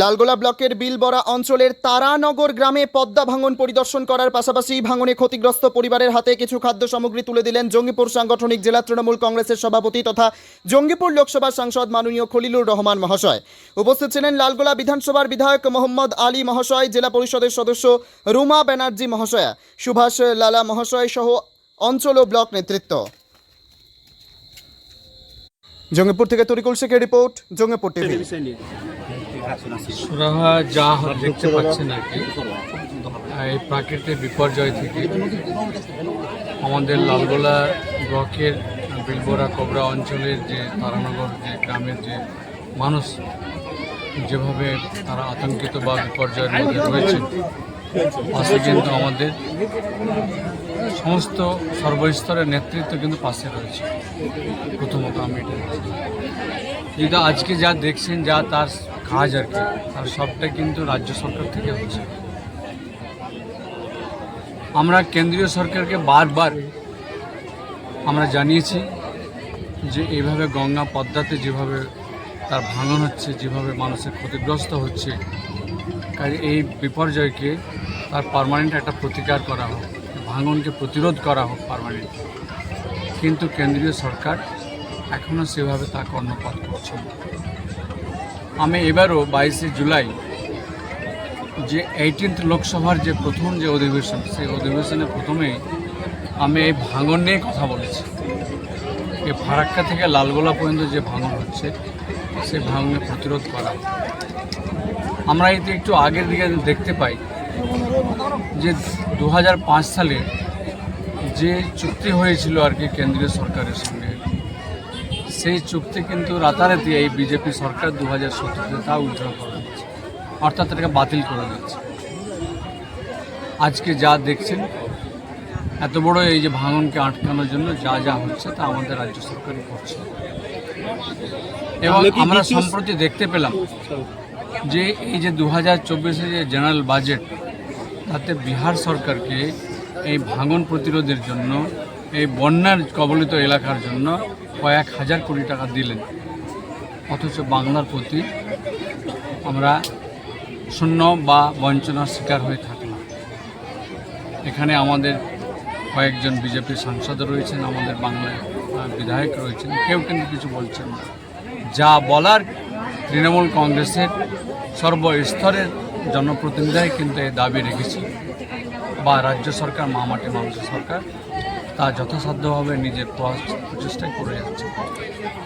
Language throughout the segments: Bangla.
লালগোলা ব্লকের বিলবরা অঞ্চলের তারানগর গ্রামে পদ্মা ভাঙন পরিদর্শন করার পাশাপাশি ভাঙনে ক্ষতিগ্রস্ত পরিবারের হাতে কিছু খাদ্য সামগ্রী তুলে দিলেন জঙ্গিপুর সাংগঠনিক জেলা তৃণমূল কংগ্রেসের সভাপতি তথা জঙ্গিপুর লোকসভা সাংসদ মাননীয় খলিলুর রহমান মহাশয়। উপস্থিত ছিলেন লালগোলা বিধানসভার বিধায়ক মোহাম্মদ আলী মহাশয়, জেলা পরিষদের সদস্য রুমা ব্যানার্জি মহাশয়া, সুভাষ লালা মহাশয় সহ অঞ্চল ও ব্লক নেতৃত্ব। জঙ্গিপুর থেকে তরিকুল শেখের রিপোর্ট, জঙ্গিপুর টিভি। সুরাহা যা দেখতে পাচ্ছেন আর কি এই প্রাকৃতিক বিপর্যয় থেকে আমাদের লালগোলা ব্লকের বিলবোরা কবরা অঞ্চলের যে তারানগর, যে গ্রামের যে মানুষ যেভাবে তারা আতঙ্কিত বা বিপর্যয়ের মধ্যে রয়েছে, পাশে কিন্তু আমাদের সমস্ত সর্বস্তরের নেতৃত্ব কিন্তু পাশে রয়েছে প্রথমত আমি এটা। যেটা আজকে যা দেখছেন, যা তার কাজ আর কি তার সবটা কিন্তু রাজ্য সরকার থেকে হচ্ছে আমরা কেন্দ্রীয় সরকারকে বারবার আমরা জানিয়েছি যে এইভাবে গঙ্গা পদ্মাতে যেভাবে তার ভাঙন হচ্ছে, যেভাবে মানুষের ক্ষতিগ্রস্ত হচ্ছে কাজে এই বিপর্যয়কে তার পার্মানেন্ট একটা প্রতিকার করা হোক, ভাঙনকে প্রতিরোধ করা হোক পার্মানেন্ট কিন্তু কেন্দ্রীয় সরকার এখনও সেভাবে তা কর্ণপাত করছে না। আমি এবারও বাইশে জুলাই যে এইটিন্থ লোকসভার যে প্রথম যে অধিবেশন, সেই অধিবেশনে প্রথমে আমি এই ভাঙন নিয়ে কথা বলেছি। এই ফারাক্কা থেকে লালগোলা পর্যন্ত যে ভাঙন হচ্ছে সেই ভাঙনে প্রতিরোধ করা। আমরা এতে একটু আগের দিকে দেখতে পাই যে দু হাজার পাঁচ সালে যে চুক্তি হয়েছিল আর কি কেন্দ্রীয় সরকারের সঙ্গে সেই চুক্তি কিন্তু রাতারাতি এই বিজেপি সরকার দু হাজার সতেরোতে তা উদ্ধার করা দিচ্ছে অর্থাৎ এটাকে বাতিল করা দিচ্ছে আজকে যা দেখছেন এত বড় এই যে ভাঙনকে আটকানোর জন্য যা যা হচ্ছে তা আমাদের রাজ্য সরকারই করছে। এবং আমরা সম্প্রতি দেখতে পেলাম যে এই যে দু হাজার চব্বিশে যে জেনারেল বাজেট তাতে বিহার সরকারকে এই ভাঙন প্রতিরোধের জন্য এই বন্যার কবলিত এলাকার জন্য কয়েক হাজার কোটি টাকা দিলেন। অথচ বাংলার প্রতি আমরা শূন্য বা বঞ্চনার শিকার হয়ে থাকলাম এখানে আমাদের কয়েকজন বিজেপির সাংসদ রয়েছেন, আমাদের বাংলায় বিধায়ক রয়েছেন। কেউ কিন্তু কিছু বলছেন না। যা বলার তৃণমূল কংগ্রেসের সর্বস্তরের জনপ্রতিনিধিরাই কিন্তু এই দাবি রেখেছে বা রাজ্য সরকার মামাটি মানুষের সরকার তা যথাসাধ্যভাবে নিজের প্রচেষ্টায় করে যাচ্ছে।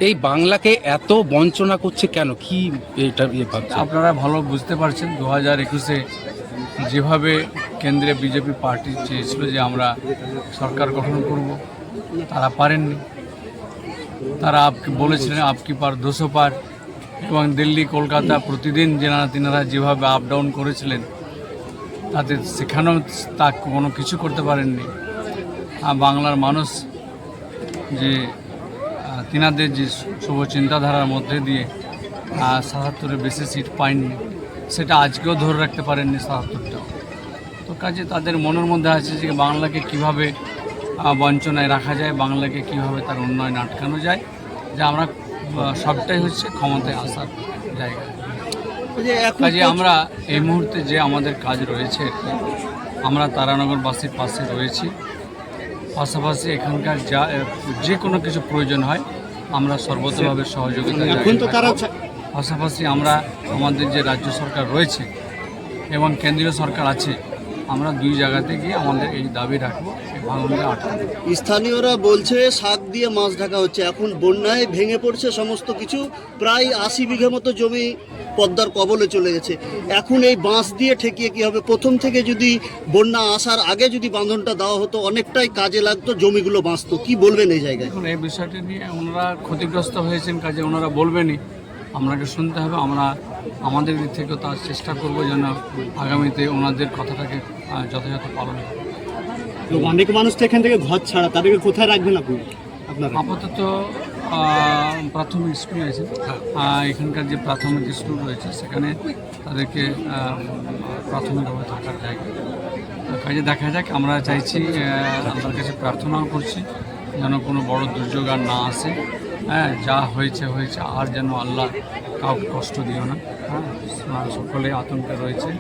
এই বাংলাকে এত বঞ্চনা করছে কেন? কি এটা ইয়ে ভাবছে আপনারা ভালো বুঝতে পারছেন দু হাজার একুশে যেভাবে কেন্দ্রে বিজেপি পার্টি চেয়েছিল যে আমরা সরকার গঠন করব তারা পারেননি। তারা আপকি বলেছিলেন আপকি পার দুশো পার। এবং দিল্লি কলকাতা প্রতিদিন যেনারা তিনারা যেভাবে আপ ডাউন করেছিলেন তাতে সেখানেও তা কোনো কিছু করতে পারেননি। বাংলার মানুষ যে তিনাদের যে শুভ চিন্তাধারার মধ্যে দিয়ে সাতাত্তরের বেশি সিট পায়নি সেটা আজকেও ধরে রাখতে পারেননি সাতাত্তরটাও। তো কাজে তাদের মনের মধ্যে আছে যে বাংলাকে কীভাবে বঞ্চনায় রাখা যায় বাংলাকে কীভাবে তার উন্নয়ন আটকানো যায় যে আমরা সবটাই হচ্ছে ক্ষমতায় আসার জায়গা। কাজে আমরা এই মুহূর্তে যে আমাদের কাজ রয়েছে আমরা তারানগরবাসীর পাশে রয়েছি। পাশাপাশি এখানকার যা যে কোনো কিছু প্রয়োজন হয় আমরা সর্বতভাবে সহযোগিতা পাশাপাশি আমরা আমাদের যে রাজ্য সরকার রয়েছে এবং কেন্দ্রীয় সরকার আছে আমরা দুই জায়গাতে গিয়ে আমাদের এই দাবি রাখব। স্থানীয়রা বলছে, শাক দিয়ে মাছ ঢাকা হচ্ছে। এখন বন্যায় ভেঙে পড়ছে সমস্ত কিছু। প্রায় আশি বিঘে মতো জমি পদ্মার কবলে চলে গেছে। এখন এই বাঁশ দিয়ে ঠেকিয়ে কি হবে? প্রথম থেকে যদি বন্যা আসার আগে যদি বাঁধনটা দেওয়া হতো, অনেকটাই কাজে লাগতো জমিগুলো বাঁচতো। কি বলবেন এই জায়গায়? এখন এই বিষয়টি নিয়ে ওনারা ক্ষতিগ্রস্ত হয়েছেন কাজে। ওনারা বলবেনই, আপনাকে শুনতে হবে। আমরা আমাদের দিক থেকেও তার চেষ্টা করব যেন আগামীতে ওনাদের কথাটাকে যথাযথ পালন করে। অনেক মানুষ তো এখান থেকে ঘর ছাড়া তাদেরকে কোথায় রাখবেন আপনি? আপনারা? আপাতত প্রাথমিক স্কুল আছে। এখানকার যে প্রাথমিক স্কুল রয়েছে সেখানে তাদেরকে প্রাথমিকভাবে থাকার জায়গা। কাজে দেখা যাক আমরা চাইছি আল্লাহর কাছে প্রার্থনাও করছি যেন কোনো বড় দুর্যোগ আর না আসে। হ্যাঁ যা হয়েছে হয়েছে আর যেন আল্লাহ কাউকে কষ্ট দিও না। হ্যাঁ সকলে আতঙ্কে রয়েছে।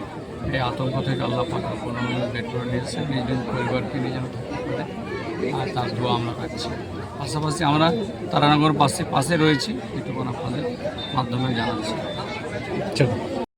এই আতঙ্ক থেকে আল্লাহ পাক কোনো বের করে নিয়েছে নিজের পরিবারকে নিজের করে আর তার দোয়া আমরা পাচ্ছি পাশাপাশি আমরা তারানগর পাশে পাশে রয়েছি। এটুকু আপনাদের মাধ্যমে জানাচ্ছি। চলো।